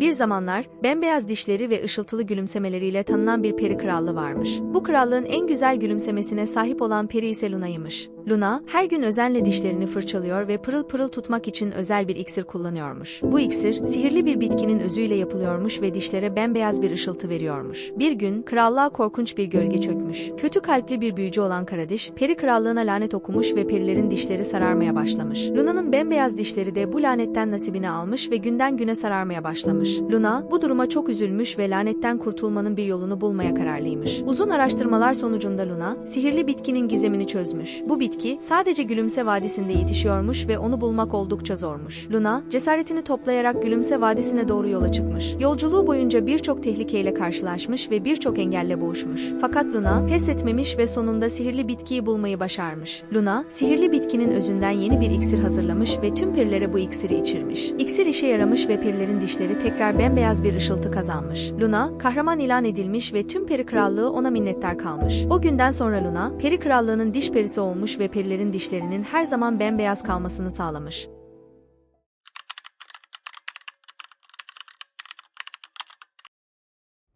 Bir zamanlar, bembeyaz dişleri ve ışıltılı gülümsemeleriyle tanınan bir peri krallığı varmış. Bu krallığın en güzel gülümsemesine sahip olan peri ise Luna'ymış. Luna, her gün özenle dişlerini fırçalıyor ve pırıl pırıl tutmak için özel bir iksir kullanıyormuş. Bu iksir, sihirli bir bitkinin özüyle yapılıyormuş ve dişlere bembeyaz bir ışıltı veriyormuş. Bir gün, krallığa korkunç bir gölge çökmüş. Kötü kalpli bir büyücü olan Karadiş, peri krallığına lanet okumuş ve perilerin dişleri sararmaya başlamış. Luna'nın bembeyaz dişleri de bu lanetten nasibini almış ve günden güne sararmaya başlamış. Luna, bu duruma çok üzülmüş ve lanetten kurtulmanın bir yolunu bulmaya kararlıymış. Uzun araştırmalar sonucunda Luna, sihirli bitkinin gizemini çözmüş. Bu bitki, sadece Gülümse Vadisi'nde yetişiyormuş ve onu bulmak oldukça zormuş. Luna, cesaretini toplayarak Gülümse Vadisi'ne doğru yola çıkmış. Yolculuğu boyunca birçok tehlikeyle karşılaşmış ve birçok engelle boğuşmuş. Fakat Luna, pes etmemiş ve sonunda sihirli bitkiyi bulmayı başarmış. Luna, sihirli bitkinin özünden yeni bir iksir hazırlamış ve tüm perilere bu iksiri içirmiş. İksir işe yaramış ve perilerin dişleri tekrar bembeyaz bir ışıltı kazanmış. Luna, kahraman ilan edilmiş ve tüm peri krallığı ona minnettar kalmış. O günden sonra Luna, peri krallığının diş perisi olmuş ve perilerin dişlerinin her zaman bembeyaz kalmasını sağlamış.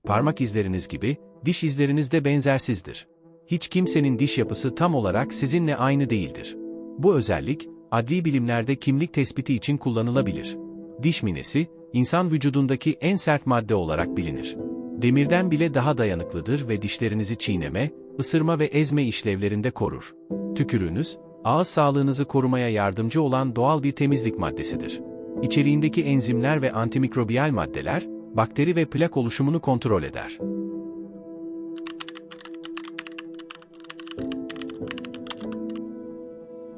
Parmak izleriniz gibi, diş izleriniz de benzersizdir. Hiç kimsenin diş yapısı tam olarak sizinle aynı değildir. Bu özellik, adli bilimlerde kimlik tespiti için kullanılabilir. Diş minesi, insan vücudundaki en sert madde olarak bilinir. Demirden bile daha dayanıklıdır ve dişlerinizi çiğneme, ısırma ve ezme işlevlerinde korur. Tükürüğünüz, ağız sağlığınızı korumaya yardımcı olan doğal bir temizlik maddesidir. İçeriğindeki enzimler ve antimikrobiyal maddeler, bakteri ve plak oluşumunu kontrol eder.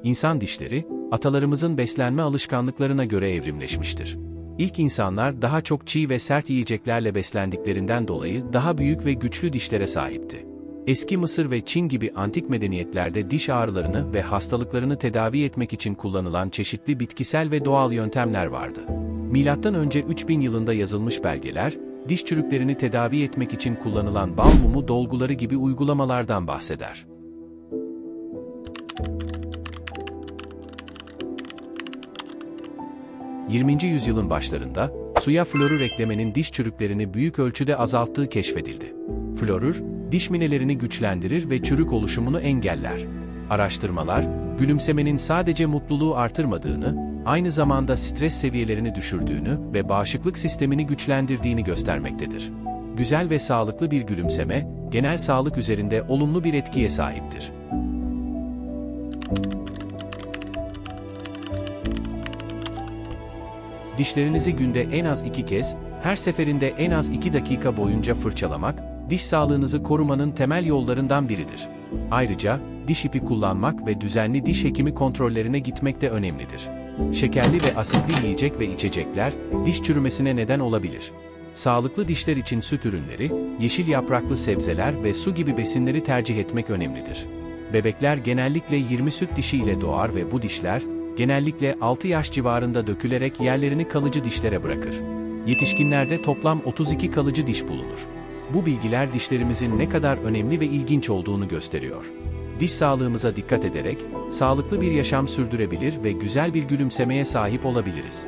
İnsan dişleri, atalarımızın beslenme alışkanlıklarına göre evrimleşmiştir. İlk insanlar daha çok çiğ ve sert yiyeceklerle beslendiklerinden dolayı daha büyük ve güçlü dişlere sahipti. Eski Mısır ve Çin gibi antik medeniyetlerde diş ağrılarını ve hastalıklarını tedavi etmek için kullanılan çeşitli bitkisel ve doğal yöntemler vardı. Milattan önce 3000 yılında yazılmış belgeler, diş çürüklerini tedavi etmek için kullanılan bal mumu dolguları gibi uygulamalardan bahseder. ...20. yüzyılın başlarında, suya florür eklemenin diş çürüklerini büyük ölçüde azalttığı keşfedildi. Florür, diş minelerini güçlendirir ve çürük oluşumunu engeller. Araştırmalar, gülümsemenin sadece mutluluğu artırmadığını, aynı zamanda stres seviyelerini düşürdüğünü ve bağışıklık sistemini güçlendirdiğini göstermektedir. Güzel ve sağlıklı bir gülümseme, genel sağlık üzerinde olumlu bir etkiye sahiptir. Dişlerinizi günde en az iki kez, her seferinde en az iki dakika boyunca fırçalamak, diş sağlığınızı korumanın temel yollarından biridir. Ayrıca, diş ipi kullanmak ve düzenli diş hekimi kontrollerine gitmek de önemlidir. Şekerli ve asitli yiyecek ve içecekler, diş çürümesine neden olabilir. Sağlıklı dişler için süt ürünleri, yeşil yapraklı sebzeler ve su gibi besinleri tercih etmek önemlidir. Bebekler genellikle 20 süt dişi ile doğar ve bu dişler, genellikle 6 yaş civarında dökülerek yerlerini kalıcı dişlere bırakır. Yetişkinlerde toplam 32 kalıcı diş bulunur. Bu bilgiler dişlerimizin ne kadar önemli ve ilginç olduğunu gösteriyor. Diş sağlığımıza dikkat ederek, sağlıklı bir yaşam sürdürebilir ve güzel bir gülümsemeye sahip olabiliriz.